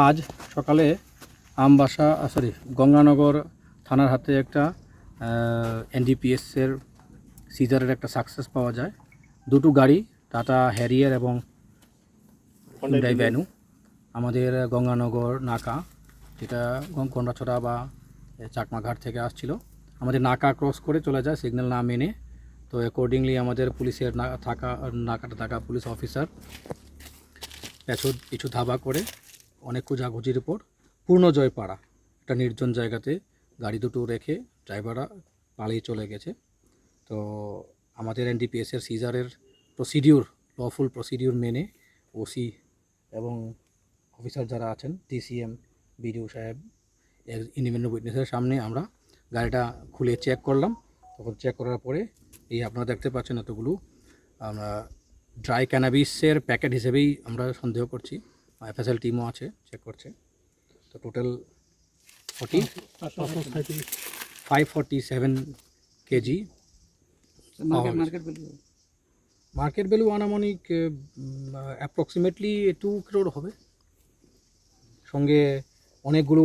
আজ সকালে আমবাসা সরি গঙ্গানগর থানার হাতে একটা এনডিপিএসের সিজারের একটা সাকসেস পাওয়া যায়। দুটো গাড়ি টাটা হ্যারিয়ার এবং হুন্ডাই ভ্যানু আমাদের গঙ্গানগর নাকা যেটা গং- কন্ডাছড়া বা চাকমাঘাট থেকে আসছিল। আমাদের নাকা ক্রস করে চলে যায় সিগন্যাল না মেনে। তো অ্যাকর্ডিংলি আমাদের পুলিশের না থাকা নাকাটা থাকা পুলিশ অফিসার পিছু পিছু ধাবা করে অনেক খোঁজাখুঁজির উপর পূর্ণজয় পাড়া একটা নির্জন জায়গাতে গাড়ি দুটো রেখে ড্রাইভাররা পালিয়ে চলে গেছে। তো আমাদের এনডিপিএসের সিজারের প্রসিডিউর লফুল প্রসিডিউর মেনে ওসি এবং অফিসার যারা আছেন ডিসিএম বিডিও সাহেব ইন্ডিপেন্ডেন্ট উইটনেসের সামনে আমরা গাড়িটা খুলে চেক করলাম। তখন চেক করার পরে এই আপনারা দেখতে পাচ্ছেন এতগুলো, আমরা ড্রাই ক্যানাবিসের প্যাকেট হিসেবেই আমরা সন্দেহ করছি। এফএসএল টিমও আছে চেক করছে। তো total forty five forty seven KG market value আনুমানিক অ্যাপ্রক্সিমেটলি টু ক্রোড হবে। সঙ্গে অনেকগুলো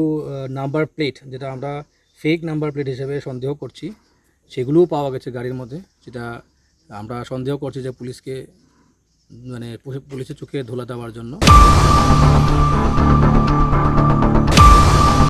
নাম্বার প্লেট যেটা আমরা ফেক নাম্বার প্লেট হিসেবে সন্দেহ করছি সেগুলোও পাওয়া গেছে গাড়ির মধ্যে যেটা আমরা সন্দেহ করছি যে পুলিশকে মানে পুলিশের চোখে ধোলা দেওয়ার জন্য।